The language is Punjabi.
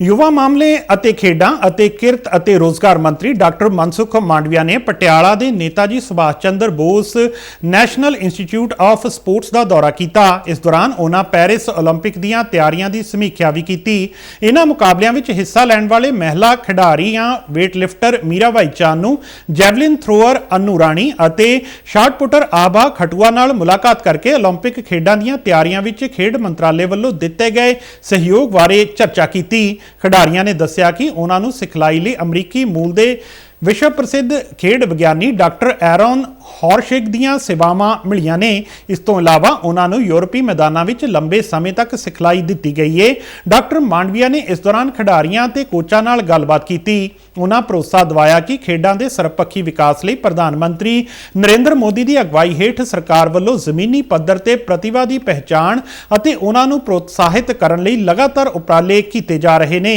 ਯੁਵਾ ਮਾਮਲੇ ਅਤੇ ਖੇਡਾਂ ਅਤੇ ਕਿਰਤ ਅਤੇ ਰੋਜ਼ਗਾਰ ਮੰਤਰੀ ਡਾਕਟਰ ਮਨਸੁਖ ਮਾਂਡਵੀਆ ਨੇ ਪਟਿਆਲਾ ਦੇ Netaji Subhash Chandra Bose national institute of sports ਦਾ ਦੌਰਾ ਕੀਤਾ ਇਸ ਦੌਰਾਨ ਉਹਨਾਂ ਪੈਰਿਸ 올림픽 ਦੀਆਂ ਤਿਆਰੀਆਂ ਦੀ ਸਮੀਖਿਆ ਵੀ ਕੀਤੀ ਇਹਨਾਂ ਮੁਕਾਬਲਿਆਂ ਵਿੱਚ ਹਿੱਸਾ ਲੈਣ ਵਾਲੇ ਮਹਿਲਾ ਖਿਡਾਰੀਆਂ weight lifter Mirabai Chanu javelin thrower Annu Rani ਅਤੇ ਸ਼ਾਟ ਪੁੱਟਰ ਆਬਾ ਖਟੂਆ ਨਾਲ ਮੁਲਾਕਾਤ ਕਰਕੇ 올림픽 ਖੇਡਾਂ ਦੀਆਂ ਤਿਆਰੀਆਂ ਵਿੱਚ ਖੇਡ ਮੰਤਰਾਲੇ ਵੱਲੋਂ ਦਿੱਤੇ ਗਏ ਸਹਿਯੋਗ ਬਾਰੇ ਚਰਚਾ ਕੀਤੀ ਖਿਡਾਰੀਆਂ ਨੇ ਦੱਸਿਆ ਕਿ ਉਹਨਾਂ ਨੂੰ ਸਿਖਲਾਈ ਲਈ ਅਮਰੀਕੀ ਮੂਲ ਦੇ ਵਿਸ਼ਵ ਪ੍ਰਸਿੱਧ ਖੇਡ ਵਿਗਿਆਨੀ ਡਾਕਟਰ ਐਰੋਨ ਹੌਰਸ਼ਿਗ ਦੀਆਂ ਸੇਵਾਵਾਂ ਮਿਲੀਆਂ ਨੇ। ਇਸ ਤੋਂ ਇਲਾਵਾ ਉਹਨਾਂ ਨੂੰ ਯੂਰਪੀ ਮੈਦਾਨਾਂ ਵਿੱਚ ਲੰਬੇ ਸਮੇਂ ਤੱਕ ਸਿਖਲਾਈ ਦਿੱਤੀ ਗਈ ਹੈ ਡਾਕਟਰ ਮਾਂਡਵੀਆ ਨੇ ਇਸ ਦੌਰਾਨ ਖਿਡਾਰੀਆਂ ਤੇ ਕੋਚਾਂ ਨਾਲ ਗੱਲਬਾਤ ਕੀਤੀ। ਉਹਨਾਂ ਭਰੋਸਾ ਦਿਵਾਇਆ ਕਿ ਖੇਡਾਂ ਦੇ ਸਰਬਪੱਖੀ ਵਿਕਾਸ ਲਈ ਪ੍ਰਧਾਨ ਮੰਤਰੀ ਨਰਿੰਦਰ ਮੋਦੀ ਦੀ ਅਗਵਾਈ ਹੇਠ ਸਰਕਾਰ ਵੱਲੋਂ ਜ਼ਮੀਨੀ ਪੱਧਰ ਤੇ ਪ੍ਰਤਿਭਾ ਦੀ ਪਹਿਚਾਣ ਅਤੇ ਉਹਨਾਂ ਨੂੰ ਪ੍ਰੋਤਸਾਹਿਤ ਕਰਨ ਲਈ ਲਗਾਤਾਰ ਉਪਰਾਲੇ ਕੀਤੇ ਜਾ ਰਹੇ ਨੇ।